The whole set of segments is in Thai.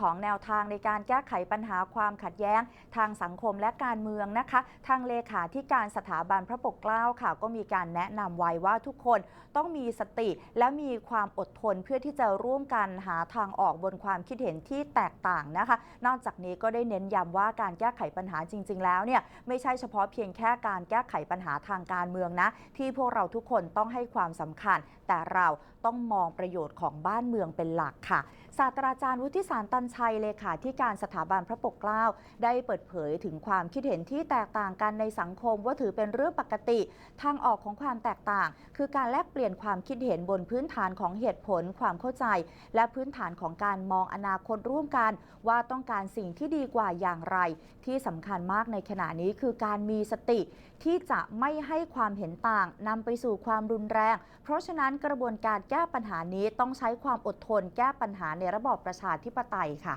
ของแนวทางในการแก้ไขปัญหาความขัดแย้ง ทางสังคมและการเมืองนะคะ ทางเลขาธิการสถาบันพระปกเกล้าค่ะ ก็มีการแนะนำไว้ว่าทุกคนต้องมีสติและมีความอดทนเพื่อที่จะร่วมกันหาทางออกบนความคิดเห็นที่แตกต่างนะคะ นอกจากนี้ก็ได้เน้นย้ำว่าการแก้ไขปัญหาจริง ๆ แล้วเนี่ยไม่ใช่เฉพาะเพียงแค่การแก้ไขปัญหาทางการเมืองนะ ที่พวกเราทุกคนต้องให้ความสำคัญ แต่เราต้องมองประโยชน์ของบ้านเมืองเป็นหลักค่ะศาสตราจารย์วุฒิสารตนชัยเลขาธิการสถาบันพระปกเกล้า ได้เปิดเผยถึงความคิดเห็นที่แตกต่างกันในสังคมว่าถือเป็นเรื่องปกติ ทางออกของความแตกต่าง คือการแลกเปลี่ยนความคิดเห็นบนพื้นฐานของเหตุผลความเข้าใจ และพื้นฐานของการมองอนาคตร่วมกัน ว่าต้องการสิ่งที่ดีกว่าอย่างไร ที่สำคัญมากในขณะนี้คือการมีสติที่จะไม่ให้ความเห็นต่างนำไปสู่ความรุนแรง เพราะฉะนั้นกระบวนการแก้ปัญหานี้ต้องใช้ความอดทนแก้ปัญหาในระบอบประชาธิปไตยค่ะ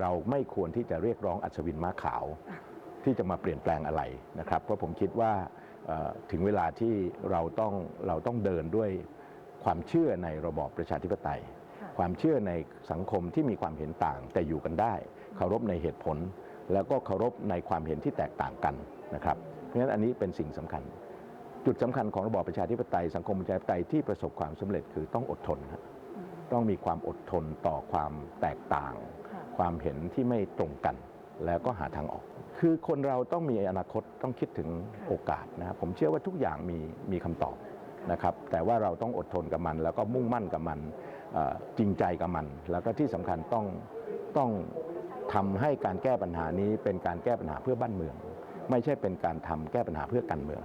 เราไม่ควรที่จะเรียกร้องอัศวินม้าขาว ที่จะมาเปลี่ยนแปลงอะไรนะครับ เพราะผมคิดว่าเอ่อถึงเวลาที่เราต้องเราต้องเดินด้วยความเชื่อในระบอบประชาธิปไตย ความเชื่อในสังคมที่มีความเห็นต่างแต่อยู่กันได้เคารพในเหตุผล แล้วก็เคารพในความเห็นที่แตกต่างกันนะครับ เพราะฉะนั้นอันนี้เป็นสิ่งสำคัญ จุดสำคัญของระบอบประชาธิปไตยสังคมประชาธิปไตยที่ประสบความสำเร็จคือต้องอดทนครับต้องมีความอดทนต่อความแตกต่าง ความเห็นที่ไม่ตรงกัน แล้วก็หาทางออก คือคนเราต้องมีอนาคตต้องคิดถึงโอกาสนะครับผมเชื่อว่าทุกอย่างมีมีคำตอบนะครับแต่ว่าเราต้องอดทนกับมัน แล้วก็มุ่งมั่นกับมันเอ่อจริงใจกับมัน แล้วก็ที่สำคัญต้องต้อง ทำให้การแก้ปัญหานี้เป็นการแก้ปัญหาเพื่อบ้านเมือง ไม่ใช่เป็นการทำแก้ปัญหาเพื่อการเมือง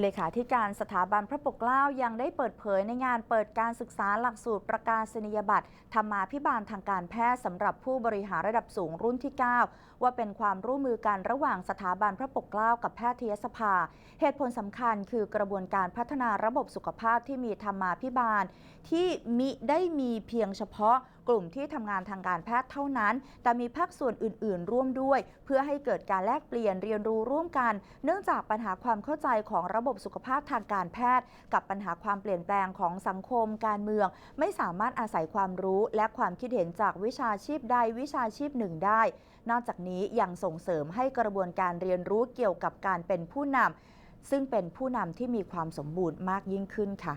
เลขาธิการสถาบันพระปกเกล้ายังได้เปิดเผยในงานเปิดการศึกษาหลักสูตรประกาศนียบัตรธรรมาภิบาลทางการแพทย์สำหรับผู้บริหารระดับสูงรุ่นที่ 9 ว่าเป็นความร่วมมือกันระหว่างสถาบันพระปกเกล้ากับแพทยสภา เหตุผลสำคัญคือกระบวนการพัฒนาระบบสุขภาพที่มีธรรมาภิบาล ที่มิได้มีเพียงเฉพาะ กลุ่มที่ทำงานทางการแพทย์เท่านั้น แต่มีภาคส่วนอื่น ๆ ร่วมด้วย เพื่อให้เกิดการแลกเปลี่ยนเรียนรู้ร่วมกัน เนื่องจากปัญหาความเข้าใจของระบบสุขภาพทางการแพทย์ กับปัญหาความเปลี่ยนแปลงของสังคมการเมือง ไม่สามารถอาศัยความรู้และความคิดเห็นจากวิชาชีพใดวิชาชีพหนึ่งได้ นอกจากนี้ยังส่งเสริมให้กระบวนการเรียนรู้เกี่ยวกับการเป็นผู้นำซึ่งเป็นผู้นำที่มีความสมบูรณ์มากยิ่งขึ้นค่ะ